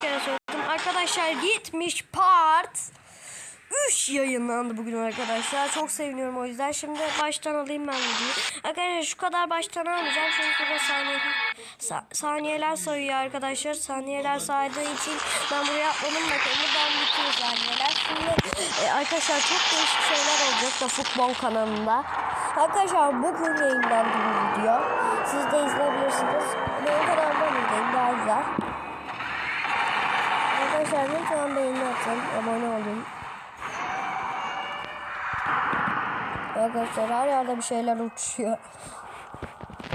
kere söyledim. Arkadaşlar 70 part 3 yayınlandı bugün arkadaşlar. Çok seviniyorum o yüzden. Şimdi baştan alayım ben videoyu. Arkadaşlar şu kadar baştan almayacağım. Çünkü burada saniye, sa- saniyeler sayıyor arkadaşlar. Saniyeler saydığı için ben buraya atladım. Bakın buradan bitiyor saniyeler. Şimdi e, arkadaşlar çok değişik şeyler olacak da futbol kanalında. Arkadaşlar bugün yayınlandı bu video. Siz de izleyebilirsiniz. Benim kanalımdan izleyin daha güzel. Arkadaşlar lütfen beğeni atın, abone olun. Arkadaşlar her yerde bir şeyler uçuyor.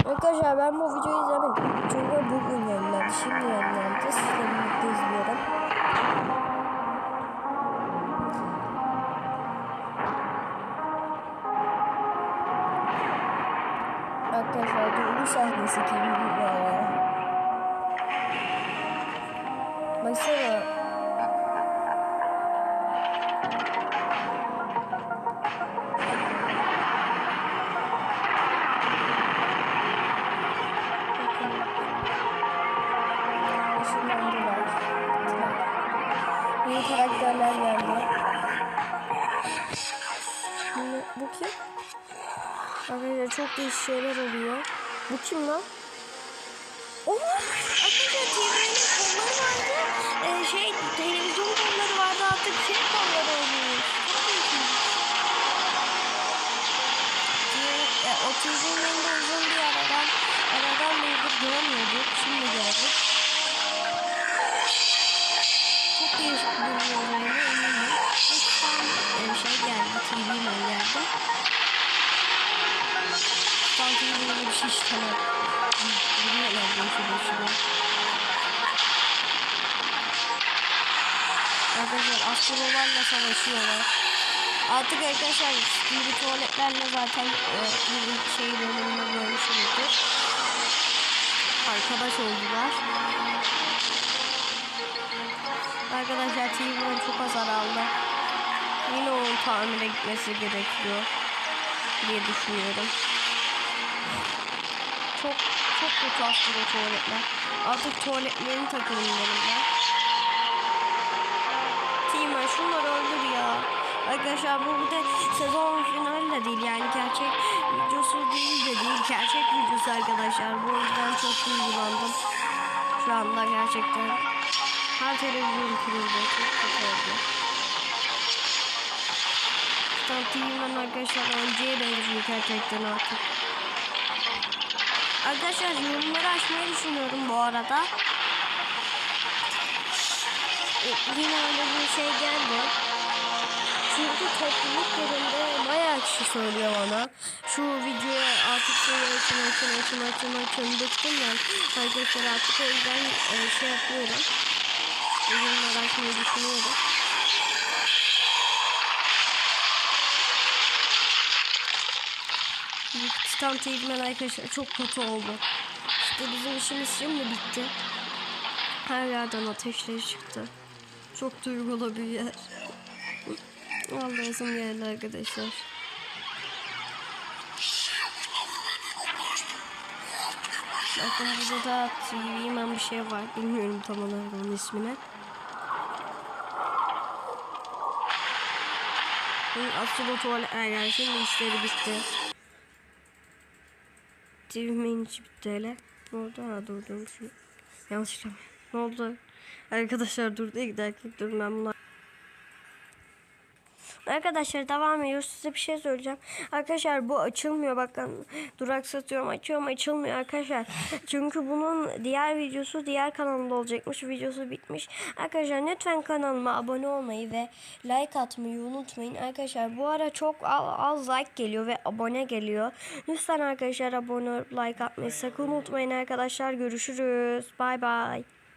Arkadaşlar ben bu videoyu izlemedim. Çünkü bugün yayınlandı. Şimdi yayınlandı. Sizle birlikte izliyorum. Arkadaşlar duygu sahnesi gibi ya. Baksana. Yeni karakterler geldi. Şimdi bu kim? Arkadaşlar çok değişik şeyler oluyor. Bu kim lan? Oo, arkadaşlar TV'nin kolları vardı. Ee, şey televizyon kolları vardı artık şey kolları olmuş. Çok değişik. TV, e, o TV'nin yanında uzun bir aradan aradan mevcut görmüyorduk. Şimdi gördük. Bir şey boşuna. Arkadaşlar astrolarla savaşıyorlar. Artık arkadaşlar şimdi tuvaletlerle zaten e, bir şey bölümünde görmüşsünüzdür. Arkadaş oldular. Arkadaşlar TV'nin çok hasar aldı. Yine onun tamire gitmesi gerekiyor diye düşünüyorum. Çok çok kötü aslında tuvaletler. Artık tuvaletlerin takımlarım ben. Team şunları öldür ya. Arkadaşlar bu bir sezon finali de değil yani gerçek videosu değil de değil gerçek videosu arkadaşlar. Bu yüzden çok duygulandım. Şu anda gerçekten her televizyon kuruldu. Çok kötü oldu. TV'den arkadaşlar önceye benziyor gerçekten artık. Arkadaşlar yorumları açmayı düşünüyorum bu arada. E, yine öyle bir şey geldi. Çünkü topluluk yerinde bayağı kişi söylüyor bana. Şu videoya artık şey açın açın açın açın açın bıktım ben. Arkadaşlar artık o yüzden e, şey yapıyorum. Yorumları açmayı düşünüyorum. Titan Teğmen arkadaşlar çok kötü oldu. İşte bizim işimiz şimdi bitti. Her yerden ateşleri çıktı. Çok duygulu bir yer. Allah'ım geldi arkadaşlar. Bakın burada da TV'men bir şey var. Bilmiyorum tam olarak onun ismini. Aslında tuvaletler yani şimdi işleri bitti. TV'min içi bitti hele. Ne oldu? Ha durdurmuşum. Yanlışlıkla. Ne oldu? Arkadaşlar dur diye giderken dur ben bunlar. Arkadaşlar devam ediyoruz. Size bir şey söyleyeceğim. Arkadaşlar bu açılmıyor. Bakın duraksatıyorum açıyorum açılmıyor arkadaşlar. Çünkü bunun diğer videosu diğer kanalımda olacakmış. Videosu bitmiş. Arkadaşlar lütfen kanalıma abone olmayı ve like atmayı unutmayın. Arkadaşlar bu ara çok az like geliyor ve abone geliyor. Lütfen arkadaşlar abone olup like atmayı sakın unutmayın arkadaşlar. Görüşürüz. Bay bay.